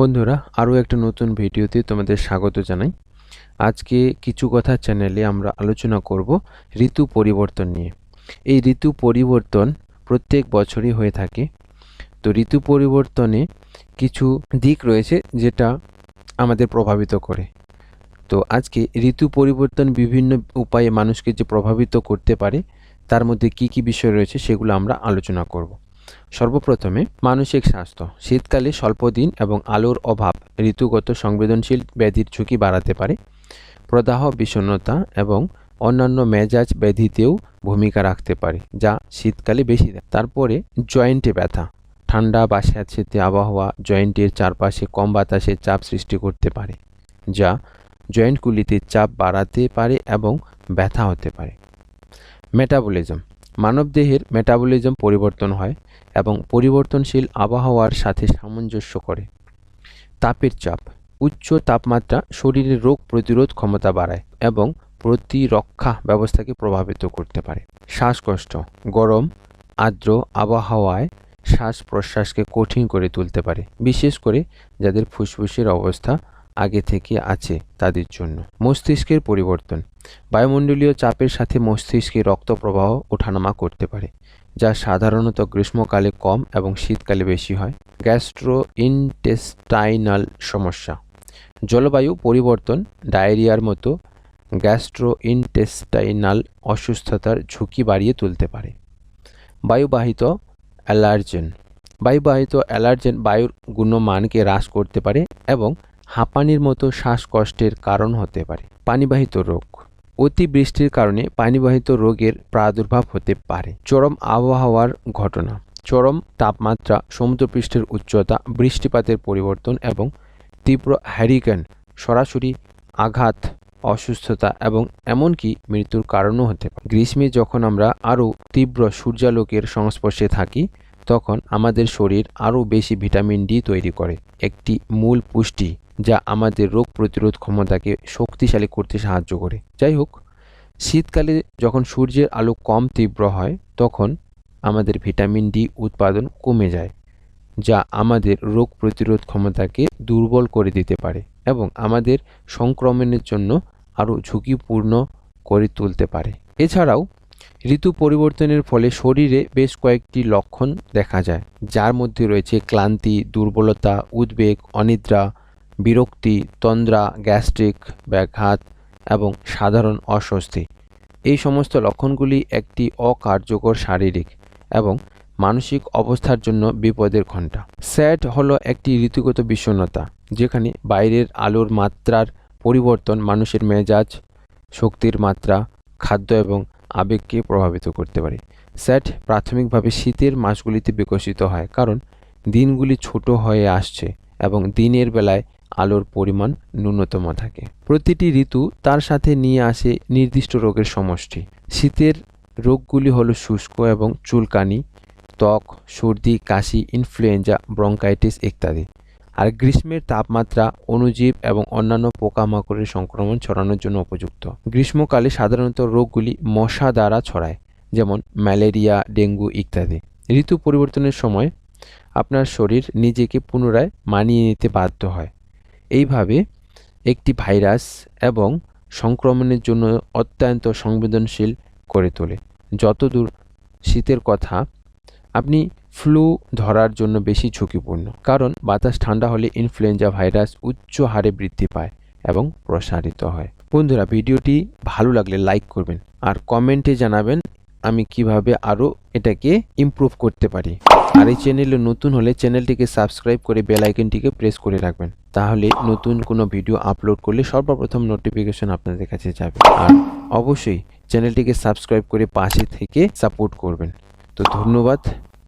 বন্ধুরা, আরও একটা নতুন ভিডিওতে তোমাদের স্বাগত জানাই। আজকে কিছু কথা চ্যানেলে আমরা আলোচনা করব ঋতু পরিবর্তন নিয়ে। এই ঋতু পরিবর্তন প্রত্যেক বছরই হয়ে থাকে। তো ঋতু পরিবর্তনে কিছু দিক রয়েছে যেটা আমাদের প্রভাবিত করে। তো আজকে ঋতু পরিবর্তন বিভিন্ন উপায়ে মানুষকে যে প্রভাবিত করতে পারে, তার মধ্যে কি কি বিষয় রয়েছে সেগুলো আমরা আলোচনা করব। সর্বপ্রথমে মানসিক স্বাস্থ্য, শীতকালে স্বল্পদিন এবং আলোর অভাব, ঋতুগত সংবেদনশীল ব্যাধির ঝুঁকি বাড়াতে পারে, প্রদাহ, বিষণ্ণতা এবং অন্যান্য মেজাজ ব্যাধিতেও ভূমিকা রাখতে পারে, যা শীতকালে বেশি দেয়। তারপরে জয়েন্টে ব্যথা, ঠান্ডা বা স্যাঁতস্যাঁতে আবহাওয়া জয়েন্টের চারপাশে কম বাতাসে চাপ সৃষ্টি করতে পারে, যা জয়েন্টগুলিতে চাপ বাড়াতে পারে এবং ব্যথা হতে পারে। মেটাবলিজম মানবদেহের মেটাবলিজম পরিবর্তন হয় এবং পরিবর্তনশীল আবহাওয়ার সাথে সামঞ্জস্য করে। তাপের চাপ, উচ্চ তাপমাত্রা শরীরের রোগ প্রতিরোধ ক্ষমতা বাড়ায় এবং প্রতিরক্ষা ব্যবস্থাকে প্রভাবিত করতে পারে। শ্বাসকষ্ট, গরম, আর্দ্র আবহাওয়ায় শ্বাস প্রশ্বাসকে কঠিন করে তুলতে পারে, বিশেষ করে যাদের ফুসফুসের অবস্থা আগে থেকে আছে তাদের জন্য। মস্তিষ্কের পরিবর্তন। বায়ুমণ্ডলীয় চাপের সাথে মস্তিষ্কে রক্ত প্রবাহ ওঠানামা করতে পারে, যা সাধারণত গ্রীষ্মকালে কম এবং শীতকালে বেশি হয়। গ্যাস্ট্রো ইনটেস্টাইনাল সমস্যা। জলবায়ু পরিবর্তন, ডায়রিয়ার মতো গ্যাস্ট্রো ইনটেস্টাইনাল অসুস্থতার ঝুঁকি বাড়িয়ে তুলতে পারে। বায়ুবাহিত অ্যালার্জেন। বায়ুবাহিত অ্যালার্জেন বায়ুর গুণমানকে হ্রাস করতে পারে এবং হাঁপানির মতো শ্বাসকষ্টের কারণ হতে পারে। পানিবাহিত রোগ। অতিবৃষ্টির কারণে পানিবাহিত রোগের প্রাদুর্ভাব হতে পারে। চরম আবহাওয়ার ঘটনা। চরম তাপমাত্রা, সমুদ্রপৃষ্ঠের উচ্চতা, বৃষ্টিপাতের পরিবর্তন এবং তীব্র হ্যারিকেন সরাসরি আঘাত, অসুস্থতা এবং এমনকি মৃত্যুর কারণও হতে পারে। গ্রীষ্মে যখন আমরা আরও তীব্র সূর্যালোকের সংস্পর্শে থাকি, তখন আমাদের শরীর আরও বেশি ভিটামিন ডি তৈরি করে। একটি মূল পুষ্টি। যা আমাদের রোগ প্রতিরোধ ক্ষমতাকে শক্তিশালী করতে সাহায্য করে। যাই হোক, শীতকালে যখন সূর্যের আলো কম তীব্র হয়, তখন আমাদের ভিটামিন ডি উৎপাদন কমে যায়, যা আমাদের রোগ প্রতিরোধ ক্ষমতাকে দুর্বল করে দিতে পারে এবং আমাদের সংক্রমণের জন্য আরও ঝুঁকিপূর্ণ করে তুলতে পারে। এছাড়াও, ঋতু পরিবর্তনের ফলে শরীরে বেশ কয়েকটি লক্ষণ দেখা যায়, যার মধ্যে রয়েছে ক্লান্তি, দুর্বলতা, উদ্বেগ, অনিদ্রা বিরক্তি, তন্দ্রা, গ্যাস্ট্রিক, ব্যাঘাত এবং সাধারণ অস্বস্তি। এই সমস্ত লক্ষণগুলি একটি অকার্যকর শারীরিক এবং মানসিক অবস্থার জন্য বিপদের ঘণ্টা। স্যাট হলো একটি ঋতুগত বিষণ্ণতা, যেখানে বাইরের আলোর মাত্রার পরিবর্তন মানুষের মেজাজ, শক্তির মাত্রা, খাদ্য এবং আবেগকে প্রভাবিত করতে পারে। স্যাট প্রাথমিকভাবে শীতের মাসগুলিতে বিকশিত হয়, কারণ দিনগুলি ছোট হয়ে আসছে এবং দিনের বেলায় আলোর পরিমাণ ন্যূনতম থাকে। প্রতিটি ঋতু তার সাথে নিয়ে আসে নির্দিষ্ট রোগের সমষ্টি। শীতের রোগগুলি হলো শুষ্ক এবং চুলকানি, ত্বক, সর্দি, কাশি, ইনফ্লুয়েঞ্জা, ব্রঙ্কাইটিস ইত্যাদি। আর গ্রীষ্মের তাপমাত্রা অণুজীব এবং অন্যান্য পোকামাকড়ের সংক্রমণ ছড়ানোর জন্য উপযুক্ত। গ্রীষ্মকালে সাধারণত রোগগুলি মশা দ্বারা ছড়ায়, যেমন ম্যালেরিয়া, ডেঙ্গু ইত্যাদি। ঋতু পরিবর্তনের সময় আপনার শরীর নিজেকে পুনরায় মানিয়ে নিতে বাধ্য হয়। এইভাবে একটি ভাইরাস এবং সংক্রমণের জন্য অত্যন্ত সংবেদনশীল করে তোলে। যতদূর শীতের কথা, আপনি ফ্লু ধরার জন্য বেশি ঝুঁকিপূর্ণ। কারণ বাতাস ঠান্ডা হলে ইনফ্লুয়েঞ্জা ভাইরাস উচ্চ হারে বৃদ্ধি পায় এবং প্রসারিত হয়। বন্ধুরা, ভিডিওটি ভালো লাগলে লাইক করবেন আর কমেন্টে জানাবেন আমি কীভাবে আরও এটাকে ইমপ্রুভ করতে পারি। আর এই চ্যানেলে নতুন হলে চ্যানেলটিকে সাবস্ক্রাইব করে বেল আইকনটিকে প্রেস করে রাখবেন। তাহলে নতুন কোনো ভিডিও আপলোড করলে সর্বপ্রথম নোটিফিকেশন আপনাদের কাছে যাবে। আর অবশ্যই চ্যানেলটিকে সাবস্ক্রাইব করে পাশে থেকে সাপোর্ট করবেন। তো ধন্যবাদ।